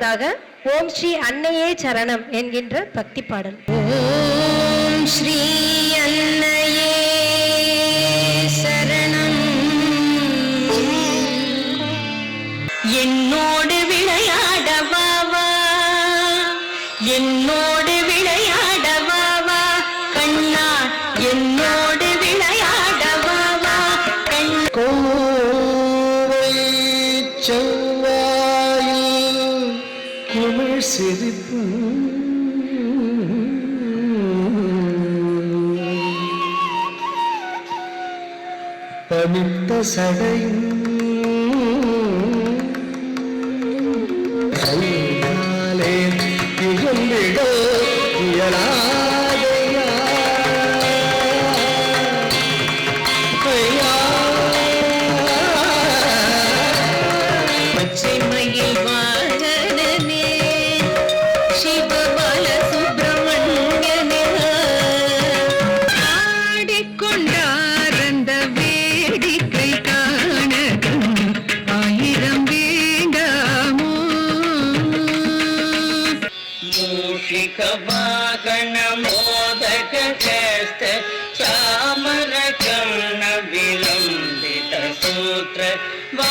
இரண்டாவதாக ஓம் ஸ்ரீ அன்னையே சரணம் என்கின்ற பக்தி பாடல். ஓம் ஸ்ரீ அன்னையே சரணம். என்னோடு விளையாடவா? என்னோடு விளையாட தனித்த சடையும் நூற்று வா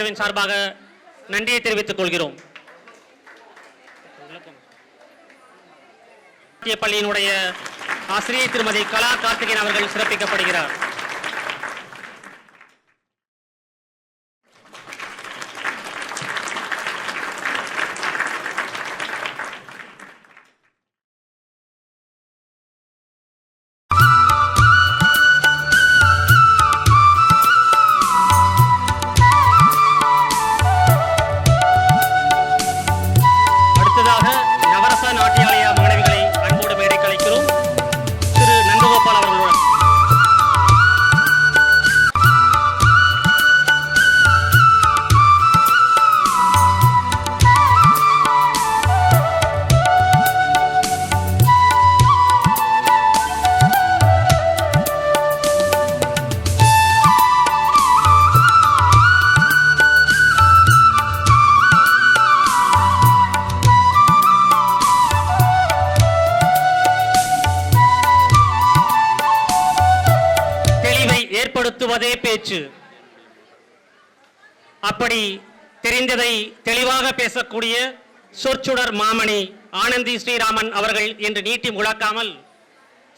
பேரவையின் சார்பாக நன்றியை தெரிவித்துக் கொள்கிறோம். பள்ளியினுடைய ஆசிரியர் திருமதி கலா கார்த்திகேயன் அவர்கள் சிறப்பிக்கப்படுகிறார். ஏற்படுத்துவதே பேச்சு. அப்படி தெரிந்ததை தெளிவாக பேசக்கூடிய சொற்சுடர் மாமணி ஆனந்தி ஸ்ரீராமன் அவர்கள் என்று நீட்டி முழக்காமல்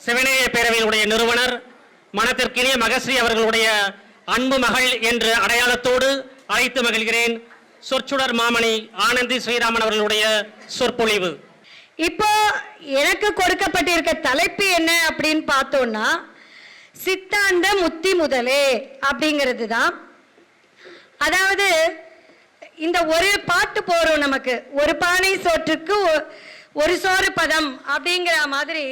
சிவநேய பேரவையினுடைய நிறுவனர் மனத்திற்கினிய மகஸ்ரீ அவர்களுடைய அன்பு மகள் என்ற அடையாளத்தோடு அழைத்து மகிழ்கிறேன். சொற்சுடர் மாமணி ஆனந்தி ஸ்ரீராமன் அவர்களுடைய சொற்பொழிவு. இப்போ எனக்கு கொடுக்கப்பட்டிருக்க தலைப்பு என்ன அப்படின்னு பார்த்தோம்னா சித்தாந்த முத்தி முதலே அப்படிங்கிறது தான் அதாவது இந்த ஒரு பாட்டு போறோம் நமக்கு. ஒரு பானை சோற்றுக்கு ஒ- ஒரு சோறு பதம் அப்படிங்கிற மாதிரி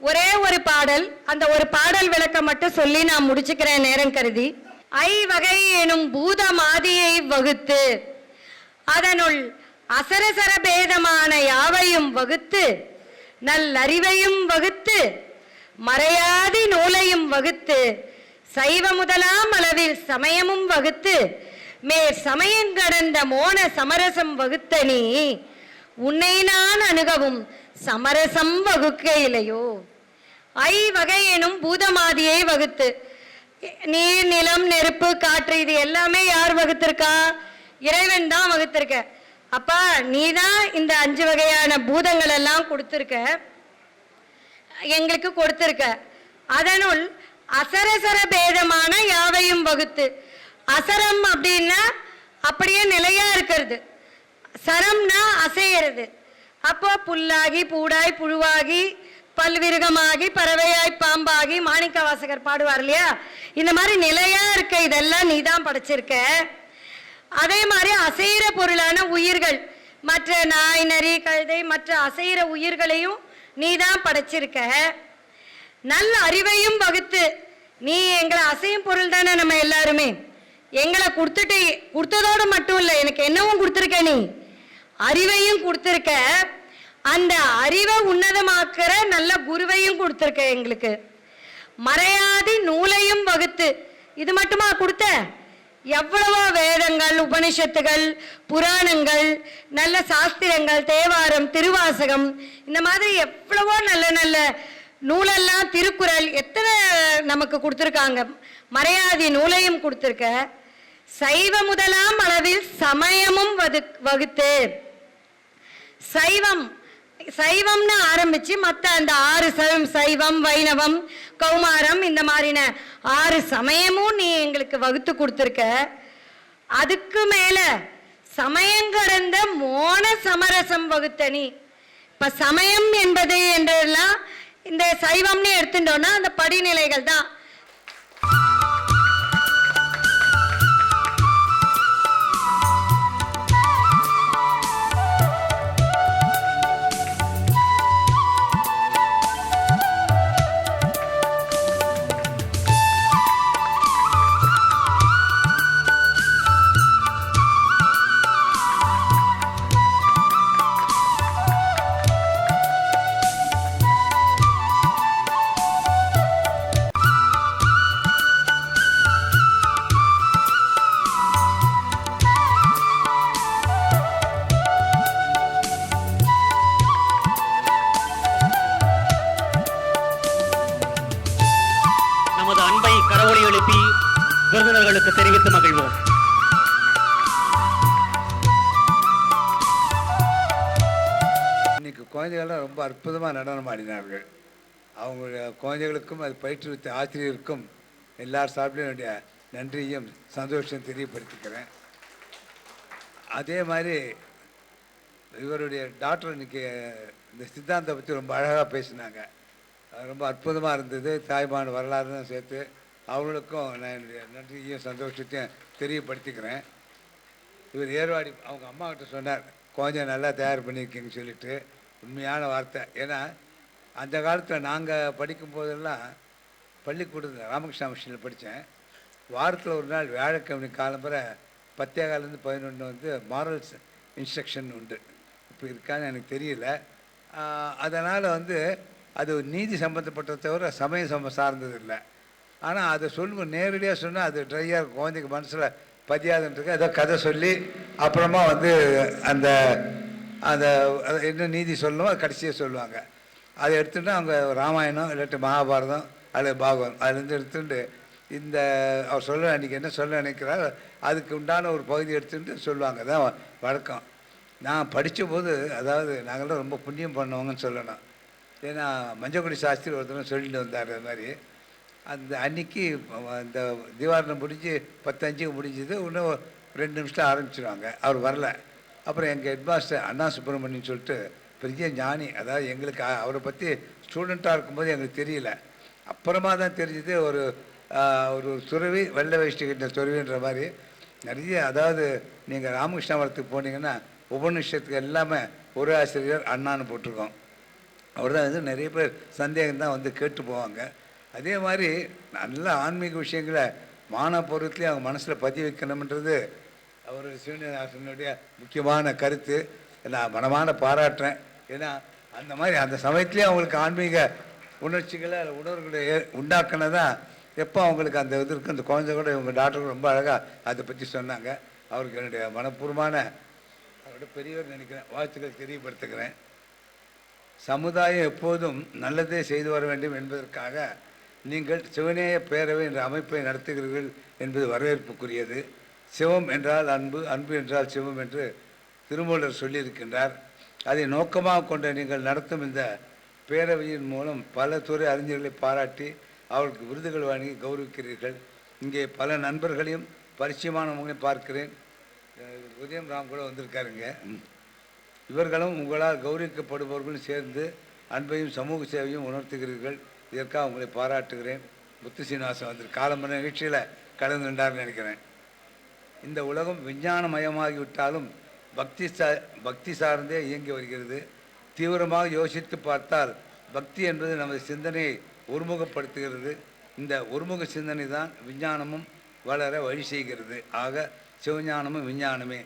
ஒரே ஒரு பாடல் அந்த ஒரு பாடல் விளக்கம் மட்டும் சொல்லி நான் முடிச்சுக்கிறேன் நேரம் கருதி. ஐ வகை எனும் பூதமாதியை வகுத்து அதனுள் அசரசர பேதமான யாவையும் வகுத்து நல்லறிவையும் வகுத்து மறையாதி நூலையும் வகுத்து சைவ முதலாம் அளவில் சமயமும் வகுத்து மேற் சமயம் கடந்த மோன சமரசம் வகுத்த நீ உன்னை நான் அணுகவும் சமரசம் வகுக்க இல்லையோ ஐ வகையெனும் பூதமாதியை வகுத்து நீர் நிலம் நெருப்பு காற்று இது எல்லாமே யார் வகுத்திருக்கா? இறைவன் தான் வகுத்திருக்க. அப்பா நீ தான் இந்த அஞ்சு வகையான பூதங்கள் எல்லாம் கொடுத்துருக்க. எங்களுக்கு கொடுத்திருக்க. அதனுள் அசரசர பேதமான யாவையும் வகுத்து அசரம் அப்படின்னா அப்படியே நிலையா இருக்கிறது. சரம்னா அசையிறது. அப்போ புல்லாகி பூடாய் புழுவாகி பல்விருகமாகி பறவையாய் பாம்பாகி மாணிக்க வாசகர் பாடுவார் இல்லையா? இந்த மாதிரி நிலையா இருக்க இதெல்லாம் நீ தான் படைச்சிருக்க. அதே மாதிரி அசைகிற பொருளான உயிர்கள் மற்ற நாய் நரி கழுதை மற்ற அசைகிற உயிர்களையும் நீ தான் படைச்சிருக்க. நல்ல அறிவையும் வகுத்து நீ எங்களை அசையும் பொருள் தானே நம்ம எல்லாருமே. எங்களை கொடுத்துட்டு கொடுத்ததோடு மட்டும் இல்லை எனக்கு என்னவும் கொடுத்துருக்க நீ. அறிவையும் கொடுத்துருக்க. அந்த அறிவை உன்னதமாக்குற நல்ல குருவையும் கொடுத்துருக்க எங்களுக்கு. மறையாதி நூலையும் வகுத்து இது மட்டுமா கொடுத்த? எவ்வளவோ வேதங்கள் உபனிஷத்துகள் புராணங்கள் நல்ல சாஸ்திரங்கள் தேவாரம் திருவாசகம் இந்த மாதிரி எவ்வளவோ நல்ல நல்ல நூலெல்லாம் திருக்குறள் எத்தனை நமக்கு கொடுத்துருக்காங்க. மறையாதி நூலையும் கொடுத்துருக்க. சைவ முதலாம் அளவில் சமயமும் வகுத்து சைவம் சைவம்னு ஆரம்பிச்சு மற்ற அந்த ஆறு சைவம் சைவம் வைணவம் கௌமாரம் இந்த மாதிரின ஆறு சமயமும் நீ எங்களுக்கு வகுத்து கொடுத்துருக்க. அதுக்கு மேல சமயம் கடந்த மோன சமரசம் வகுத்த நீ. இப்ப சமயம் என்பது என்றெல்லாம் இந்த சைவம்னு எடுத்துட்டோம்னா அந்த படிநிலைகள் தான். அற்புதமாக நடனம் ஆடினார்கள். அவங்களுடைய குழந்தைகளுக்கும் அது பயிற்றுவித்த ஆசிரியருக்கும் எல்லார் சார்பிலும் என்னுடைய நன்றியும் சந்தோஷம் தெரியப்படுத்திக்கிறேன். அதே மாதிரி இவருடைய டாக்டர் இன்னைக்கு இந்த சித்தாந்தத்தை பற்றி ரொம்ப அழகாக பேசினாங்க. அது ரொம்ப அற்புதமாக இருந்தது. தாய்மான வரலாறுன்னு சேர்த்து அவங்களுக்கும் நான் என்னுடைய நன்றியையும் சந்தோஷத்தையும் தெரியப்படுத்திக்கிறேன். இவர் ஏர்வாடி அவங்க அம்மாக்கிட்ட சொன்னார் கொஞ்சம் நல்லா தயார் பண்ணியிருக்கீங்கன்னு சொல்லிட்டு. உண்மையான வார்த்தை. ஏன்னா அந்த காலத்தில் நாங்கள் படிக்கும்போதெல்லாம் பள்ளிக்கூடத்தில் ராமகிருஷ்ணா மிஷனில் படித்தேன் வாரத்தில் ஒரு நாள் வியாழக்கிழமை காலம்பரை பத்தே காலேருந்து பதினொன்று வந்து மாரல்ஸ் இன்ஸ்ட்ரக்ஷன் உண்டு. இப்போ இருக்கான்னு எனக்கு தெரியல. அதனால் வந்து அது நீதி சம்மந்தப்பட்டதை தவிர சமயம் சம்ம சார்ந்தது இல்லை. ஆனால் அதை சொல்லுவோம் நேரடியாக சொன்னால் அது ட்ரையாக இருக்கும். குழந்தைக்கு மனசில் பதியாதுன்றது ஏதோ கதை சொல்லி அப்புறமா வந்து அந்த அந்த அது என்ன நீதி சொல்லணுமோ அது கடைசியாக சொல்லுவாங்க. அதை எடுத்துட்டு அவங்க ராமாயணம் இல்லாட்டி மகாபாரதம் அல்லது பாகவதம். அதுலேருந்து எடுத்துட்டு இந்த அவர் சொல்ல அன்றைக்கி என்ன சொல்ல நினைக்கிறார் அதுக்கு உண்டான ஒரு பகுதி எடுத்துட்டு சொல்லுவாங்க. தான் வழக்கம். நான் படித்தபோது அதாவது நாங்களாம் ரொம்ப புண்ணியம் பண்ணவங்கன்னு சொல்லணும். ஏன்னா மஞ்சக்குடி சாஸ்திரி ஒருத்தரும் சொல்லிட்டு வந்தார் அது மாதிரி. அந்த அன்னைக்கு இந்த தீவாரணம் முடிஞ்சு பத்தஞ்சுக்கு முடிஞ்சது இன்னும் ரெண்டு நிமிஷம் ஆரம்பிச்சிருவாங்க. அவர் வரல. அப்புறம் எங்கள் ஹெட்மாஸ்டர் அண்ணா சுப்பிரமணியன் சொல்லிட்டு பெரிய ஞானி அதாவது எங்களுக்கு அவரை பற்றி ஸ்டூடெண்ட்டாக இருக்கும்போது எங்களுக்கு தெரியல. அப்புறமா தான் தெரிஞ்சது ஒரு ஒரு துறவி வெள்ளை வேஷ்டி கட்டின துறவின்ற மாதிரி. நிறைய அதாவது நீங்கள் ராமகிருஷ்ணாவரத்துக்கு போனீங்கன்னா உபநிஷத்துக்கு எல்லாமே ஒரு ஆசிரியர் அண்ணான்னு போட்டிருக்கோம். அவர் தான் வந்து நிறைய பேர் சந்தேகம் தான் வந்து கேட்டு போவாங்க. அதே மாதிரி நல்ல ஆன்மீக விஷயங்களை மானபூர்வத்துலேயும் அவங்க மனசில் பதிய வைக்கணுன்றது அவர் சிவனிவாசனுடைய முக்கியமான கருத்து. நான் மனமான பாராட்டுறேன். ஏன்னா அந்த மாதிரி அந்த சமயத்துலேயே அவங்களுக்கு ஆன்மீக உணர்ச்சிகளை உணர்வுகளை ஏ- உண்டாக்குனதான் எப்போ அவங்களுக்கு அந்த இது இருக்குது அந்த குழந்தை கூட இவங்க டாக்டர் ரொம்ப அழகாக அதை பற்றி சொன்னாங்க. அவருக்கு என்னுடைய மனப்பூர்வமான அவரோட பெரியவர் நினைக்கிறேன் வாழ்த்துக்கள் தெரியப்படுத்துகிறேன். சமுதாயம் எப்போதும் நல்லதே செய்து வர வேண்டும் என்பதற்காக நீங்கள் சிவநேய பேரவை என்ற அமைப்பை நடத்துகிறீர்கள் என்பது வரவேற்புக்குரியது. சிவம் என்றால் அன்பு அன்பு என்றால் சிவம் என்று திருமூலர் சொல்லியிருக்கின்றார். அதை நோக்கமாக கொண்ட நீங்கள் நடத்தும் இந்த பேரவையின் மூலம் பல துறை அறிஞர்களை பாராட்டி அவர்களுக்கு விருதுகள் வழங்கி கௌரவிக்கிறீர்கள். இங்கே பல நண்பர்களையும் பரிச்சயமானவங்களையும் பார்க்கிறேன். உதயம் ராம் கூட வந்திருக்காருங்க. இவர்களும் உங்களால் கௌரவிக்கப்படுபவர்களும் சேர்ந்து அன்பையும் சமூக சேவையும் உணர்த்துகிறீர்கள். இதற்காக உங்களை பாராட்டுகிறேன். முத்து சீனிவாசன் வந்து காலம்பர நிகழ்ச்சியில் கலந்து நின்றார்னு நினைக்கிறேன். இந்த உலகம் விஞ்ஞானமயமாகிவிட்டாலும் பக்தி சா பக்தி சார்ந்தே இயங்கி வருகிறது. தீவிரமாக யோசித்து பார்த்தால் பக்தி என்பது நமது சிந்தனையை ஒருமுகப்படுத்துகிறது. இந்த ஒருமுக சிந்தனை தான் விஞ்ஞானமும் வளர வழி செய்கிறது. ஆக சிவஞானமும் விஞ்ஞானமே.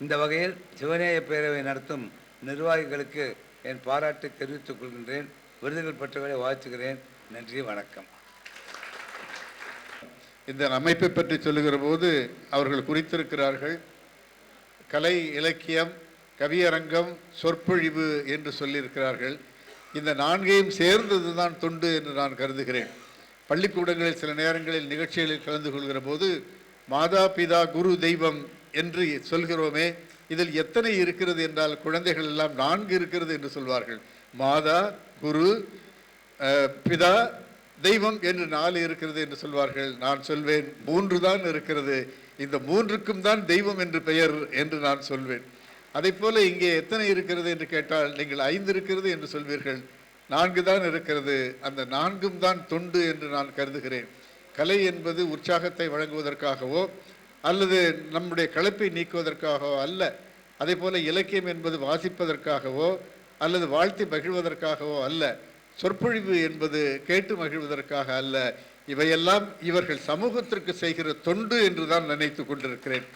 இந்த வகையில் சிவநேய பேரவை நடத்தும் நிர்வாகிகளுக்கு என் பாராட்டு தெரிவித்துக் கொள்கின்றேன். விருதுகள் பெற்றவர்களை வாழ்த்துகிறேன். நன்றி வணக்கம். இந்த அமைப்பை பற்றி சொல்லுகிற போது அவர்கள் குறித்திருக்கிறார்கள் கலை இலக்கியம் கவியரங்கம் சொற்பொழிவு என்று சொல்லியிருக்கிறார்கள். இந்த நான்கையும் சேர்ந்தது தான் தொண்டு என்று நான் கருதுகிறேன். பள்ளிக்கூடங்களில் சில நேரங்களில் நிகழ்ச்சிகளில் கலந்து கொள்கிற போது மாதா பிதா குரு தெய்வம் என்று சொல்கிறோமே இதில் எத்தனை இருக்கிறது என்றால் குழந்தைகள் எல்லாம் நான்கு இருக்கிறது என்று சொல்வார்கள். மாதா குரு பிதா தெய்வம் என்று நாலு இருக்கிறது என்று சொல்வார்கள். நான் சொல்வேன் மூன்று தான் இருக்கிறது. இந்த மூன்றுக்கும் தான் தெய்வம் என்று பெயர் என்று நான் சொல்வேன். அதை போல இங்கே எத்தனை இருக்கிறது என்று கேட்டால் நீங்கள் ஐந்து இருக்கிறது என்று சொல்வீர்கள். நான்கு தான் இருக்கிறது. அந்த நான்கும் தான் தொண்டு என்று நான் கருதுகிறேன். கலை என்பது உற்சாகத்தை வழங்குவதற்காகவோ அல்லது நம்முடைய களைப்பை நீக்குவதற்காகவோ அல்ல. அதே போல இலக்கியம் என்பது வாசிப்பதற்காகவோ அல்லது வாழ்த்தி மகிழ்வதற்காகவோ அல்ல. சொற்பொழிவு என்பது கேட்டு மகிழ்வதற்காக அல்ல இவையெல்லாம் இவர்கள் சமூகத்திற்கு செய்கிற தொண்டு என்று தான் நினைத்து கொண்டிருக்கிறேன்.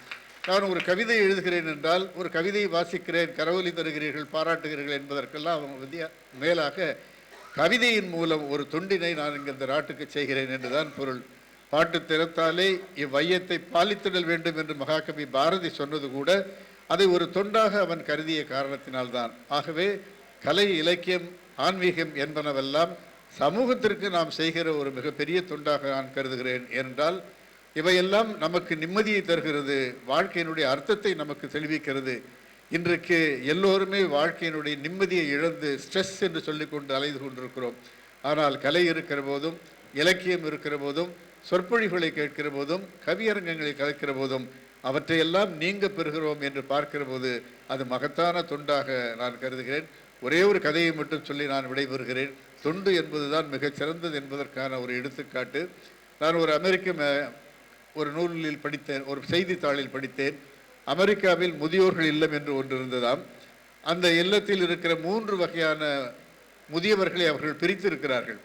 நான் ஒரு கவிதை எழுதுகிறேன் என்றால் ஒரு கவிதையை வாசிக்கிறேன் கரவொலி தருகிறீர்கள் பாராட்டுகிறீர்கள் என்பதற்கெல்லாம் அவங்க வித்தியா- மேலாக கவிதையின் மூலம் ஒரு தொண்டினை நான் இங்கே இந்த நாட்டுக்கு செய்கிறேன் என்றுதான் பொருள். பாட்டு திறத்தாலே இவ்வையத்தை பாலித்திடல் வேண்டும் என்று மகாகவி பாரதி சொன்னது கூட அதை ஒரு தொண்டாக அவன் கருதிய காரணத்தினால்தான். ஆகவே கலை இலக்கியம் ஆன்மீகம் என்பனவெல்லாம் சமூகத்திற்கு நாம் செய்கிற ஒரு மிகப்பெரிய தொண்டாக நான் கருதுகிறேன் என்றால் இவையெல்லாம் நமக்கு நிம்மதியை தருகிறது வாழ்க்கையினுடைய அர்த்தத்தை நமக்கு தெளிவிக்கிறது. இன்றைக்கு எல்லோருமே வாழ்க்கையினுடைய நிம்மதியை இழந்து ஸ்ட்ரெஸ் என்று சொல்லிக்கொண்டு அலைந்து கொண்டிருக்கிறோம். ஆனால் கலை இருக்கிற போதும் இலக்கியம் இருக்கிற போதும் சொற்பொழிவுகளை கேட்கிற போதும் கவியரங்கங்களை கலக்கிற போதும் அவற்றையெல்லாம் நீங்க பெறுகிறோம் என்று பார்க்கிற போது அது மகத்தான தொண்டாக நான் கருதுகிறேன். ஒரே ஒரு கதையை மட்டும் சொல்லி நான் விடைபெறுகிறேன். தொண்டு என்பதுதான் மிகச் சிறந்தது என்பதற்கான ஒரு எடுத்துக்காட்டு. நான் ஒரு அமெரிக்க ஒரு நூலில் படித்தேன் ஒரு செய்தித்தாளில் படித்தேன். அமெரிக்காவில் முதியோர்கள் இல்லம் என்று ஒன்று இருந்ததாம். அந்த இல்லத்தில் இருக்கிற மூன்று வகையான முதியவர்களை அவர்கள் பிரித்திருக்கிறார்கள்.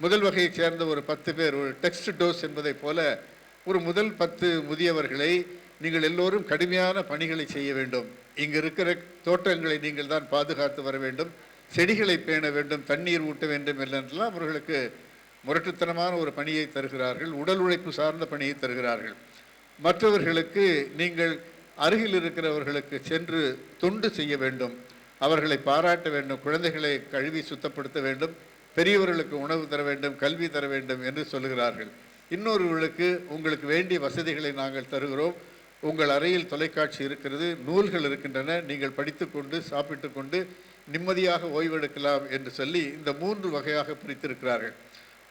முதல் வகையைச் சேர்ந்த ஒரு பத்து பேர் ஒரு டெக்ஸ்ட் டோஸ் என்பதைப் போல ஒரு முதல் பத்து முதியவர்களை நீங்கள் எல்லோரும் கடுமையான பணிகளை செய்ய வேண்டும். இங்கு இருக்கிற தோட்டங்களை நீங்கள் தான் பாதுகாத்து வர வேண்டும். செடிகளை பேண வேண்டும் தண்ணீர் ஊட்ட வேண்டும் என்றெல்லாம் அவர்களுக்கு முரட்டுத்தனமான ஒரு பணியை தருகிறார்கள் உடல் உழைப்பு சார்ந்த பணியை தருகிறார்கள். மற்றவர்களுக்கு நீங்கள் அருகில் இருக்கிறவர்களுக்கு சென்று தொண்டு செய்ய வேண்டும் அவர்களை பாராட்ட வேண்டும் குழந்தைகளை கழுவி சுத்தப்படுத்த வேண்டும் பெரியவர்களுக்கு உணவு தர வேண்டும் கல்வி தர வேண்டும் என்று சொல்லுகிறார்கள். இன்னொருவர்களுக்கு உங்களுக்கு வேண்டிய வசதிகளை நாங்கள் தருகிறோம். உங்கள் அறையில் தொலைக்காட்சி இருக்கிறது நூல்கள் இருக்கின்றன நீங்கள் படித்துக்கொண்டு சாப்பிட்டு கொண்டு நிம்மதியாக ஓய்வெடுக்கலாம் என்று சொல்லி இந்த மூன்று வகையாக பிரித்திருக்கிறார்கள்.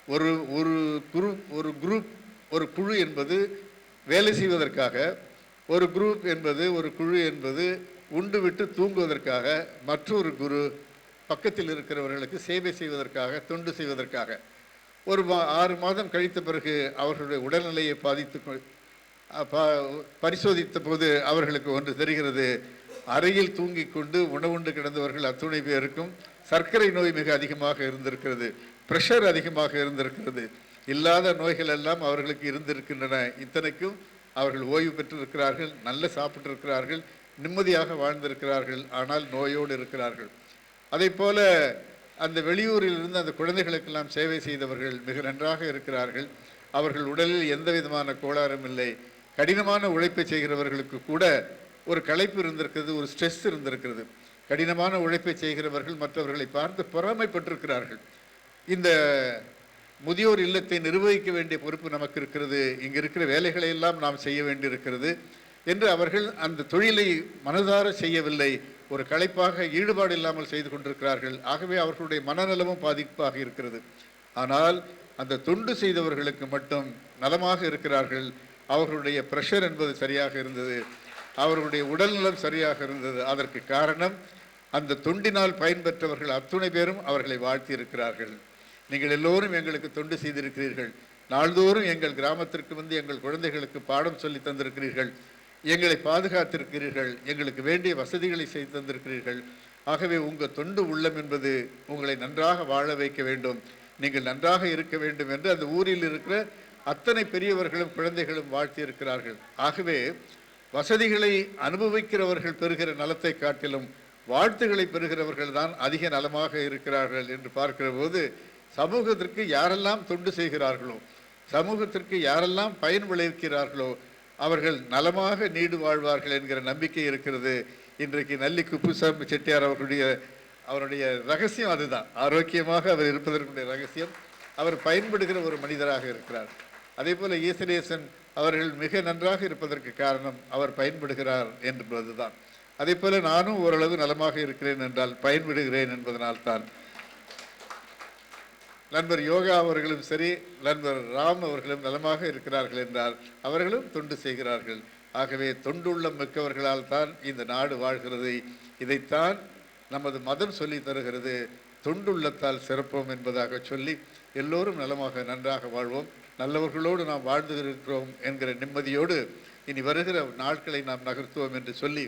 ஒரு ஒரு குரு ஒரு குரூப் ஒரு குழு என்பது வேலை செய்வதற்காக ஒரு குரூப் என்பது ஒரு குழு என்பது உண்டு விட்டு தூங்குவதற்காக மற்றொரு குரு பக்கத்தில் இருக்கிறவர்களுக்கு சேவை செய்வதற்காக தொண்டு செய்வதற்காக. ஒரு மா ஆறு மாதம் கழித்த பிறகு அவர்களுடைய உடல்நிலையை பாதித்து பரிசோதித்த போது அவர்களுக்கு ஒன்று தெரிகிறது. அறையில் தூங்கிக் கொண்டு உணவுண்டு கிடந்தவர்கள் அத்துணை பேருக்கும் சர்க்கரை நோய் மிக அதிகமாக இருந்திருக்கிறது. பிரஷர் அதிகமாக இருந்திருக்கிறது. இல்லாத நோய்கள் எல்லாம் அவர்களுக்கு இருந்திருக்கின்றன. இத்தனைக்கும் அவர்கள் ஓய்வு பெற்றிருக்கிறார்கள் நல்ல சாப்பிட்டிருக்கிறார்கள் நிம்மதியாக வாழ்ந்திருக்கிறார்கள் ஆனால் நோயோடு இருக்கிறார்கள். அதே போல அந்த வெளியூரில் இருந்து அந்த குழந்தைகளுக்கெல்லாம் சேவை செய்தவர்கள் மிக நன்றாக இருக்கிறார்கள். அவர்கள் உடலில் எந்த விதமான கோளாறும் இல்லை. கடினமான உழைப்பை செய்கிறவர்களுக்கு கூட ஒரு களைப்பு இருந்திருக்கிறது ஒரு ஸ்ட்ரெஸ் இருந்திருக்கிறது. கடினமான உழைப்பை செய்கிறவர்கள் மற்றவர்களை பார்த்து பொறாமைப்பட்டிருக்கிறார்கள். இந்த முதியோர் இல்லத்தை நிர்வகிக்க வேண்டிய பொறுப்பு நமக்கு இருக்கிறது. இங்கே இருக்கிற வேலைகளை எல்லாம் நாம் செய்ய வேண்டியிருக்கிறது என்று அவர்கள் அந்த தொழிலை மனதார செய்யவில்லை. ஒரு களைப்பாக ஈடுபாடு இல்லாமல் செய்து கொண்டிருக்கிறார்கள். ஆகவே அவர்களுடைய மனநலமும் பாதிப்பாக இருக்கிறது. ஆனால் அந்த தொண்டு செய்தவர்களுக்கு மட்டும் நலமாக இருக்கிறார்கள். அவர்களுடைய ப்ரெஷர் என்பது சரியாக இருந்தது. அவர்களுடைய உடல்நலம் சரியாக இருந்தது. அதற்கு காரணம் அந்த தொண்டினால் பயன்பெற்றவர்கள் அத்துணை பேரும் அவர்களை வாழ்த்தி இருக்கிறார்கள் நீங்கள் எல்லோரும் எங்களுக்கு தொண்டு செய்திருக்கிறீர்கள். நாள்தோறும் எங்கள் கிராமத்திற்கு வந்து எங்கள் குழந்தைகளுக்கு பாடம் சொல்லி தந்திருக்கிறீர்கள். எங்களை பாதுகாத்திருக்கிறீர்கள். எங்களுக்கு வேண்டிய வசதிகளை செய்து தந்திருக்கிறீர்கள். ஆகவே உங்கள் தொண்டு உள்ளம் என்பது உங்களை நன்றாக வாழ வைக்க வேண்டும். நீங்கள் நன்றாக இருக்க வேண்டும் என்று அந்த ஊரில் இருக்கிற அத்தனை பெரியவர்களும் குழந்தைகளும் வாழ்த்தி இருக்கிறார்கள் ஆகவே வசதிகளை அனுபவிக்கிறவர்கள் பெறுகிற நலத்தை காட்டிலும் வாழ்த்துக்களை பெறுகிறவர்கள் தான் அதிக நலமாக இருக்கிறார்கள் என்று பார்க்கிற போது சமூகத்திற்கு யாரெல்லாம் தொண்டு செய்கிறார்களோ சமூகத்திற்கு யாரெல்லாம் பயன் விளைவிக்கிறார்களோ அவர்கள் நலமாக நீடு வாழ்வார்கள் என்கிற நம்பிக்கை இருக்கிறது. இன்றைக்கு நல்லி குப்புசாமி செட்டியார் அவர்களுடைய அவருடைய ரகசியம் அதுதான். ஆரோக்கியமாக அவர் இருப்பதற்குடைய ரகசியம். அவர் பயன்படுகிற ஒரு மனிதராக இருக்கிறார். அதே போல் ஈசனேசன் அவர்கள் மிக நன்றாக இருப்பதற்கு காரணம் அவர் பயன்படுகிறார் என்பதுதான் அதே போல நானும் ஓரளவு நலமாக இருக்கிறேன் என்றால் பயன்படுகிறேன் என்பதனால்தான். நண்பர் யோகா அவர்களும் சரி நண்பர் ராம் அவர்களும் நலமாக இருக்கிறார்கள் என்றால் அவர்களும் தொண்டு செய்கிறார்கள். ஆகவே தொண்டுள்ளம் மிக்கவர்களால் தான் இந்த நாடு வாழ்கிறது. இதைத்தான் நமது மதம் சொல்லி தருகிறது. தொண்டுள்ளத்தால் சிறப்போம் என்பதாக சொல்லி எல்லோரும் நலமாக நன்றாக வாழ்வோம். நல்லவர்களோடு நாம் வாழ்ந்து இருக்கிறோம் என்கிற நிம்மதியோடு இனி வருகிற நாட்களை நாம் நகர்த்துவோம் என்று சொல்லி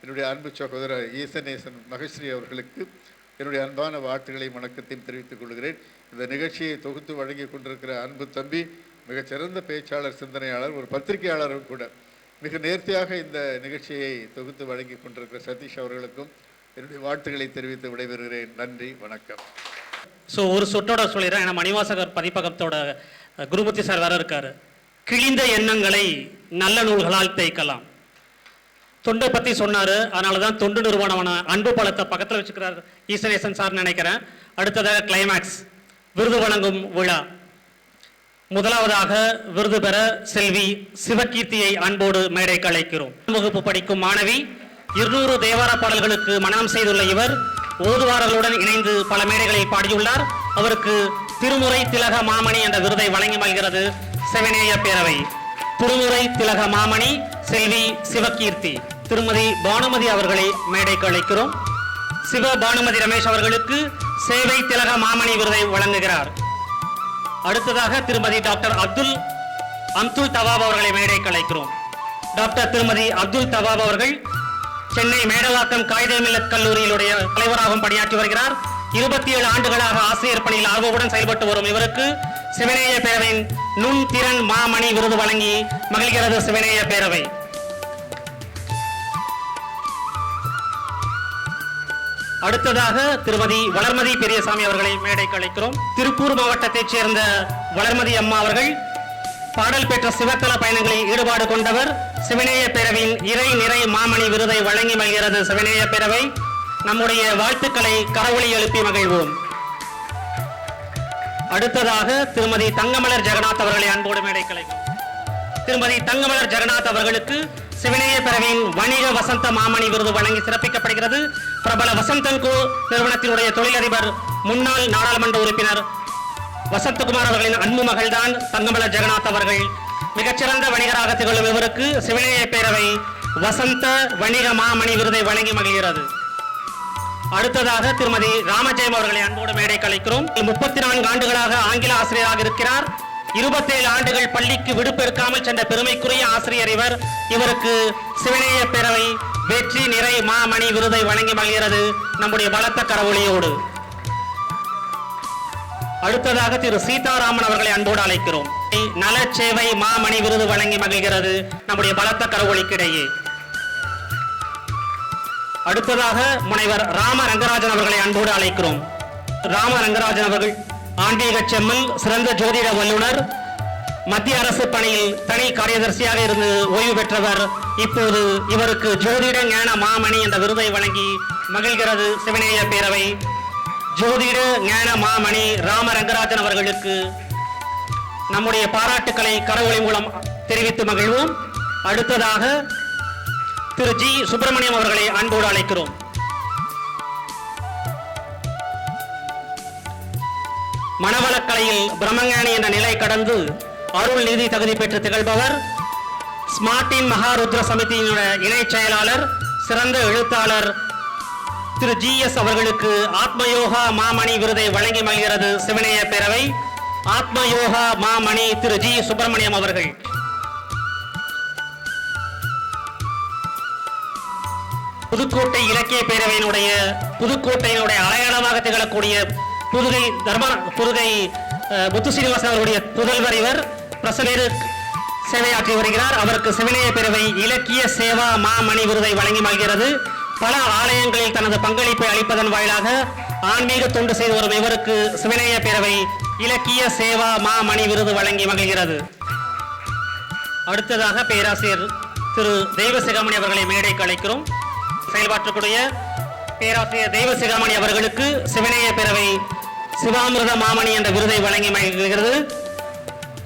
என்னுடைய அன்பு சகோதரர் ஈசநேசன் மகஸ்ரீ அவர்களுக்கு என்னுடைய அன்பான வாழ்த்துக்களையும் வணக்கத்தையும் தெரிவித்துக் கொள்கிறேன். இந்த நிகழ்ச்சியை தொகுத்து வழங்கி கொண்டிருக்கிற அன்பு தம்பி மிகச்சிறந்த பேச்சாளர் சிந்தனையாளர் ஒரு பத்திரிகையாளரும் கூட மிக நேர்த்தியாக இந்த நிகழ்ச்சியை தொகுத்து வழங்கி கொண்டிருக்கிற சதீஷ் அவர்களுக்கும் என்னுடைய வாழ்த்துக்களை தெரிவித்து விடைபெறுகிறேன். நன்றி வணக்கம். ஸோ ஒரு சொட்டோட சொல்லிடுறேன். ஏன்னா மணிவாசகர் பதிப்பகத்தோட குருமூர்த்தி சார் வேற இருக்காரு. கிழிந்த எண்ணங்களை நல்ல நூல்களால் தேய்க்கலாம். தொண்டை பற்றி சொன்னார். அதனால தான் தொண்டு நிறுவனமான அன்பு பழத்தை பக்கத்தில் வச்சுக்கிறார். ஈசனேசன் சார் நினைக்கிறேன். அடுத்ததாக கிளைமேக்ஸ் விருது வழங்கும் விழா. முதலாவதாக விருது பெற செல்வி சிவகீர்த்தியை அன்போடு மேடை கலைக்கிறோம் வகுப்பு படிக்கும் மாணவி இருநூறு தேவார பாடல்களுக்கு மனனம் செய்துள்ள இவர் ஓதுவாரர்களுடன் இணைந்து பல மேடைகளில் பாடியுள்ளார். அவருக்கு திருமுறை திலக மாமணி என்ற விருதை வழங்கி மல்கிறது செவனேய பேரவை. திருமுறை திலக மாமணி செல்வி சிவகீர்த்தி. திருமதி பானுமதி அவர்களை மேடைக்கு அழைக்கிறோம். சிவ பானுமதி ரமேஷ் அவர்களுக்கு சேவை திலக மாமணி விருதை வழங்குகிறார். அடுத்ததாக திருமதி டாக்டர் அப்துல் அம்துல் தவாப் அவர்களை மேடைக்கு அழைக்கிறோம். டாக்டர் திருமதி அப்துல் தவாப் அவர்கள் சென்னை மேடவாக்கம் காகித மில்லத் கல்லூரியிலுடைய தலைவராகவும் பணியாற்றி வருகிறார். இருபத்தி ஏழு ஆண்டுகளாக ஆசிரியர் பணியில் ஆர்வமுடன் செயல்பட்டு வரும் இவருக்கு சிவநேய பேரவையின் நுண் திறன் மாமணி விருது வழங்கி மகிழ்கிறது சிவநேய பேரவை. அடுத்ததாக திருமதி வளர்மதி பெரியசாமி அவர்களை மேடைக்கு அழைக்கிறோம். திருப்பூர் மாவட்டத்தைச் சேர்ந்த வளர்மதி அம்மா அவர்கள் பாடல் பெற்ற சிவத்தல பயணங்களில் ஈடுபாடு கொண்டவர் சிவநேய பேரவையின் இறை நிறை மாமணி விருதை வழங்கி மகிழ்கிறது சிவநேய பேரவை. நம்முடைய வாழ்த்துக்களை கரவொளி எழுப்பி மகிழ்வோம். அடுத்ததாக திருமதி தங்கமலர் ஜெகநாத் அவர்களை அன்போடு மேடை கலைக்கும் திருமதி தங்கமலர் ஜெகநாத் அவர்களுக்கு சிவநேய பிறவியின் வணிக வசந்த மாமணி விருது வழங்கி சிறப்பிக்கப்படுகிறது. பிரபல வசந்தன்கு நிறுவனத்தினுடைய தொழிலதிபர் முன்னாள் நாடாளுமன்ற உறுப்பினர் வசந்தகுமார் அவர்களின் அன்பு மகள்தான் தங்கமலர் ஜெகநாத் அவர்கள். மிகச்சிறந்த வணிகராக திகழும் இவருக்கு சிவநேய பேரவை வசந்த வணிக மாமணி விருதை வழங்கி மகிழ்கிறது. அடுத்ததாக திருமதி ராமஜெயம் அவர்களை அன்போடு மேடை கலைக்கிறோம். முப்பத்தி நான்கு ஆண்டுகளாக ஆங்கில ஆசிரியராக இருக்கிறார். இருபத்தேழு ஆண்டுகள் பள்ளிக்கு விடுப்பெடுக்காமல் சென்ற பெருமைக்குரிய ஆசிரியர் இவர். இவருக்கு சிவனேய பேரவை வெற்றி நிறை மாமணி விருதை வழங்கி மகிழ்கிறது நம்முடைய பலத்த கரவொலியோடு அடுத்ததாக திரு சீதாராமன் அவர்களை அன்போடு அழைக்கிறோம். நலச்சேவை மாமணி விருது வழங்கி மகிழ்கிறது நம்முடைய பலத்த கரவொலிக்கிடையே அடுத்ததாக முனைவர் ராம ரங்கராஜன் அவர்களை அன்போடு அழைக்கிறோம். ராம ரங்கராஜன் அவர்கள் ஆன்மீக செம்மன் சிறந்த ஜோதிட வல்லுனர் மத்திய அரசு பணியில் தனி காரியதர்சியாக இருந்து ஓய்வு பெற்றவர். இப்போது இவருக்கு ஜோதிட ஞான மாமணி என்ற விருதை வழங்கி மகிழ்கிறது சிவநேய பேரவை. ஜோதிட ஞான மாமணி ராம ரங்கராஜன் அவர்களுக்கு நம்முடைய பாராட்டுக்களை கரவொலி மூலம் தெரிவித்து மகிழ்வோம். அடுத்ததாக திரு ஜி சுப்பிரமணியம் அவர்களை அன்போடு அழைக்கிறோம். மனவளக்கலையில் பிரம்மஞானி என்ற நிலை கடந்து அருள் நிதி தகுதி பெற்று திகழ்பவர் ஸ்மார்டின் மகாருத்ர சமிதியினுடைய இணை செயலாளர் சிறந்த எழுத்தாளர் திரு ஜி எஸ் அவர்களுக்கு ஆத்மயோகா மாமணி விருதை வழங்கி மகிழ்கிறது சிவனேய பேரவை. ஆத்மயோகா மாமணி திரு ஜி சுப்பிரமணியம் அவர்கள். புதுக்கோட்டை இலக்கிய பேரவையினுடைய புதுக்கோட்டையினுடைய அடையாளமாக திகழக்கூடிய புதுகை தர்ம புதுகை முத்து சீனிவாசன் அவருடைய புதல்வர் இவர். பிரசவேறு சேவையாற்றி வருகிறார். அவருக்கு செவிலிய பேரவை இலக்கிய சேவா மாமணி விருதை வழங்கி மகிழ்கிறது பல ஆலயங்களில் தனது பங்களிப்பை அளிப்பதன் வாயிலாக ஆன்மீக தொண்டு செய்து வரும் இவருக்கு சிவநேய பேரவை இலக்கிய சேவா மாமணி விருது வழங்கி மகிழ்கிறது. அடுத்ததாக பேராசிரியர் திரு தெய்வசிகாமணி அவர்களை மேடைக்கு அழைக்கிறோம். செயல்பாற்றக்கூடிய பேராசிரியர் தெய்வசிகாமணி அவர்களுக்கு சிவநேய பேரவை சிவாமிர்த மாமணி என்ற விருதை வழங்கி மகிழ்கிறது.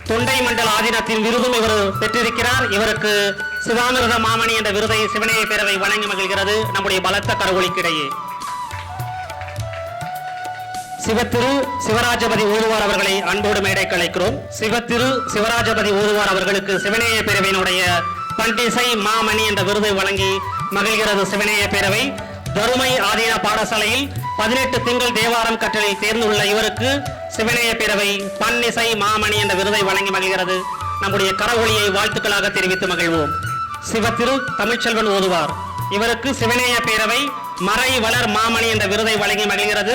தொண்டை மண்டல் ஆதீனத்தின் விருதும் இவர் பெற்றிருக்கிறார். இவருக்கு சிவாமிர்த மாமணி என்ற விருதை சிவநேய பேரவை வழங்கி மகிழ்கிறது. நம்முடைய பலத்த கரவொலிக்கிடையே சிவத்திரு சிவராஜபதி ஊதுவார் அவர்களை அன்போடு மேடைக்கு அழைக்கிறோம். சிவத்திரு சிவராஜபதி ஊதுவார் அவர்களுக்கு சிவநேய பேரவையினுடைய பண்டிசை மாமணி என்ற விருதை வழங்கி மகிழ்கிறது. சிவனேய பேரவை தருமை ஆதீன பாடசாலையில் பதினெட்டு திங்கள் தேவாரம் கற்றலில் தேர்ந்துள்ள இவருக்கு சிவனேய பேரவை பன்னிசை மாமணி என்ற விருதை வழங்கி மகிழ்கிறது. நம்முடைய கரவொலியை வாழ்த்துக்களாக தெரிவித்து மகிழ்வோம். சிவத்திரு தமிழ்ச்செல்வன் ஓதுவார். இவருக்கு சிவனேய பேரவை மறை வளர் மாமணி என்ற விருதை வழங்கி மகிழ்கிறது.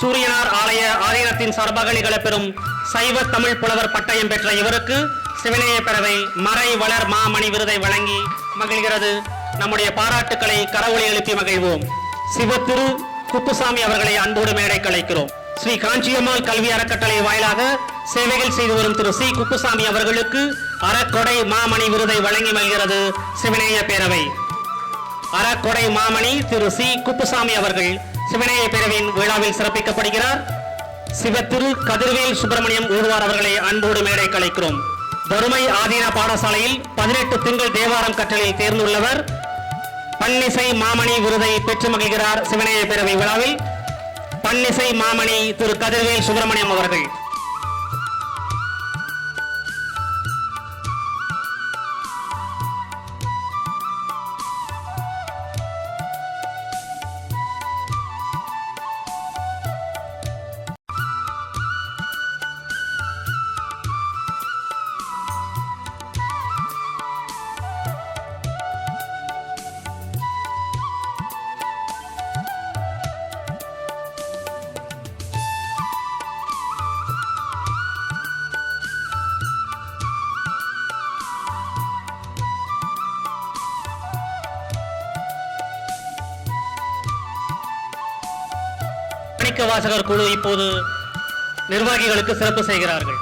சூரியனார் ஆலய ஆதீனத்தின் சார்பாக நிகழப்பெறும் சைவ தமிழ் புலவர் பட்டயம் பெற்ற இவருக்கு சிவனேய பேரவை மறை வளர் மாமணி விருதை வழங்கி மகிழ்கிறது. நம்முடைய பாராட்டுக்களை கரவொலி எழுப்பி மகிழ்வோம். சிவத்திரு குப்புசாமி அவர்களை அன்போடு மேடை கலைக்கிறோம் ஸ்ரீ காஞ்சியம்மாள் கல்வி அறக்கட்டளை வாயிலாக சேவைகள் செய்து வரும் திரு சி. குப்புசாமி அவர்களுக்கு அறக்கொடை மாமணி விருதை வழங்கி மகிழ்கிறது. சிவநேய பேரவை. அறக்கொடை மாமணி திரு சி. குப்புசாமி அவர்கள் சிவநேய பேரவையின் விழாவில் சிறப்பிக்கப்படுகிறார். சிவத்திரு கதிர்வேல் சுப்பிரமணியம் ஊர்வார் அவர்களை அன்போடு மேடை கலைக்கிறோம் வறுமை ஆதீன பாடசாலையில் பதினெட்டு திங்கள் தேவாரம் கற்றலில் தேர்ந்துள்ளவர். பன்னிசை மாமணி விருதை பெற்று மகிழ்கிறார் சிவனேய பேரவை விழாவில். பன்னிசை மாமணி திரு கதிர்வேல் சுப்பிரமணியம் அவர்கள். வாசகர் குழு இப்போது நிர்வாகிகளுக்கு சிறப்பு செய்கிறார்கள்.